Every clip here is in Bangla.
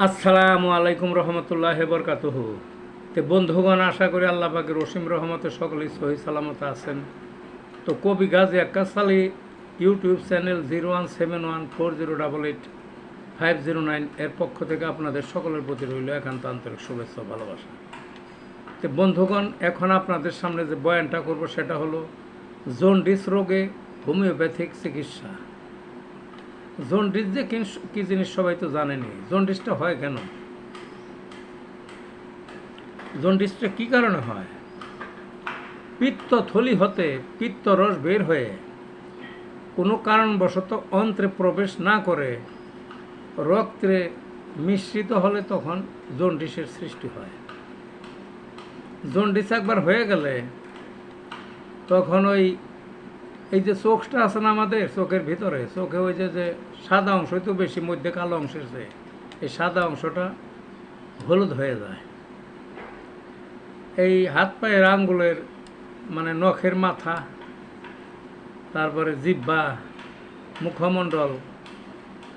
আসসালামু আলাইকুম রহমতুল্লাহ বরকাতুহ। তো বন্ধুগণ, আশা করি আল্লাহ পাকের রসিম রহমতে সকলেই সহি সালামত আছেন। তো কবি Gazi Akkas Ali YouTube channel zero one seven one four zero double eight five zero nine এর পক্ষ থেকে আপনাদের সকলের প্রতি রইল একান্ত আন্তরিক শুভেচ্ছা ভালোবাসা। তো বন্ধুগণ, এখন আপনাদের সামনে যে বয়ানটা করব সেটা হলো, জন্ডিস রোগে হোমিওপ্যাথিক চিকিৎসা। জন্ডিস যে কি- জিনিস সবাই তো জানেনি? জন্ডিসটা হয় কেন? জন্ডিসটা কি কারণে হয়? পিত্ত থলি হতে পিত্ত রস বের হয়ে কোনো কারণবশত অন্ত্রে প্রবেশ না করে রক্তে মিশ্রিত হলে তখন জন্ডিসের সৃষ্টি হয়। জন্ডিস একবার হয়ে গেলে তখন ওই এই যে চোখটা আছে না আমাদের চোখের ভিতরে, চোখে ওই যে যে সাদা অংশ তো বেশি মধ্যে কালো অংশের চেয়ে এই সাদা অংশটা হলুদ হয়ে যায়। এই হাত পায়ের আঙ্গুলের মানে নখের মাথা, তারপরে জিব্বা মুখমণ্ডল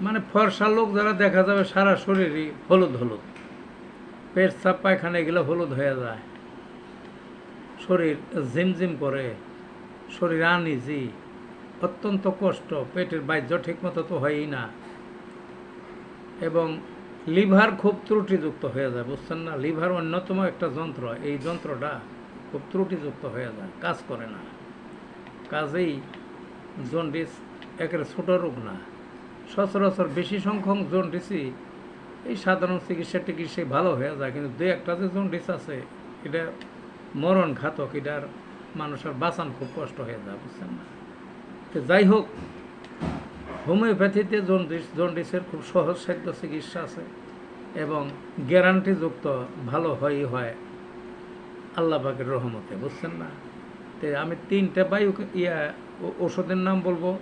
মানে ফর্সা লোক যারা দেখা যাবে সারা শরীরই হলুদ হলুদ। পেট চাপ পায়খানা এগুলো হলুদ হয়ে যায়। শরীর ঝিমঝিম করে। শরীর আনিজি অত্যন্ত কষ্ট, পেটের বাহ্য ঠিকমতো তো হয়ই না। এবং লিভার খুব ত্রুটিযুক্ত হয়ে যায়, বুঝছেন না? লিভার অন্যতম একটা যন্ত্র, এই যন্ত্রটা খুব ত্রুটিযুক্ত হয়ে যায়, কাজ করে না। কাজেই জন্ডিস একের ছোট রোগ না। সচরাচর বেশি সংখ্যক জন্ডিসই এই সাধারণ চিকিৎসা টিকিৎসায় ভালো হয়ে যায়, কিন্তু দু একটা যে জন্ডিস আছে, এটা মরণ ঘাতক এটার মানুষের বাঁচান খুব কষ্ট হয়ে যায়, বুঝছেন না? তো যাই হোক, হোমিওপ্যাথিতে জন্ডিস, জন্ডিসের খুব সহজ সাধ্য চিকিৎসা আছে এবং গ্যারান্টিযুক্ত ভালো হয়ই হয় আল্লাহ পাকের রহমতে, বুঝছেন না? তো আমি তিনটে বায়ু ইয়া ওষুধের নাম বলব।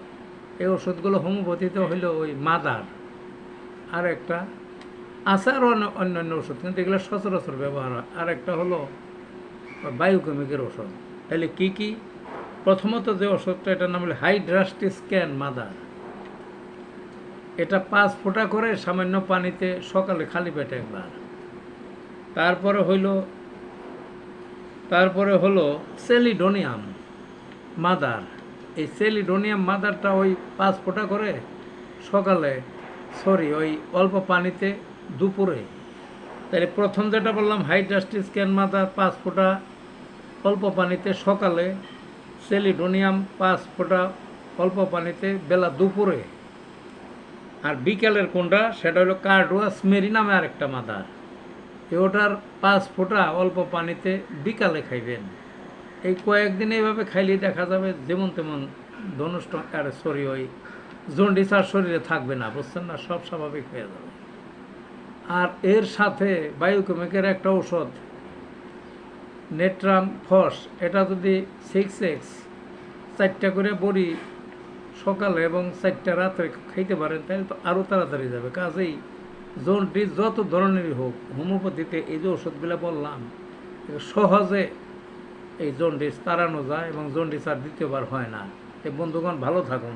এই ওষুধগুলো হোমিওপ্যাথিতে হইল ওই মাদার। আর একটা আছে আরও অন্য- অন্যান্য ওষুধ, কিন্তু এগুলো সচরাচর ব্যবহার হয়। আর একটা হলো বায়ুকেমিকের ওষুধ। তাহলে কি কি? প্রথমত যে ওষুধটা, এটার নাম হলো হাইড্রাস্টি স্ক্যান মাদার। এটা পাঁচ ফোঁটা করে সামান্য পানিতে সকালে খালি পেটে একবার। তারপরে হইল, তারপরে হলো সেলিডোনিয়াম মাদার। এই সেলিডোনিয়াম মাদারটা ওই পাঁচ ফোঁটা করে সকালে, সরি, ওই অল্প পানিতে দুপুরে। তাহলে প্রথম যেটা বললাম, হাইড্রাস্টি স্ক্যান মাদার পাঁচ ফোঁটা অল্প পানিতে সকালে সেলিডোনিয়াম পাঁচ ফোঁটা অল্প পানিতে বেলা দুপুরে। আর বিকেলের কোনটা সেটা হলো কার্ডোয়াস মেরি নামে আরেকটা মাদার। এ ওটার পাঁচ ফোঁটা অল্প পানিতে বিকালে খাইবেন। এই কয়েকদিন এইভাবে খাইলেই দেখা যাবে যেমন তেমন ধনুষ্ট আর সরি, ওই জন্ডিস আর শরীরে থাকবে না, বুঝছেন না? সব স্বাভাবিক হয়ে যাবে। আর এর সাথে বায়ুকেমিকের একটা ঔষধ নেট্রাম ফস এটা যদি সিক্স এক্স চারটা করে বড়ি সকালে এবং চারটা রাত্রে খাইতে পারেন, তাহলে তো আরও তাড়াতাড়ি যাবে। কাজেই জন্ডিস যত ধরনেরই হোক, হোমিওপ্যাথিতে এই যে ওষুধগুলো বললাম সহজে এই জন্ডিস তাড়ানো যায় এবং জন্ডিস আর দ্বিতীয়বার হয় না। এই বন্ধুগণ, ভালো থাকুন।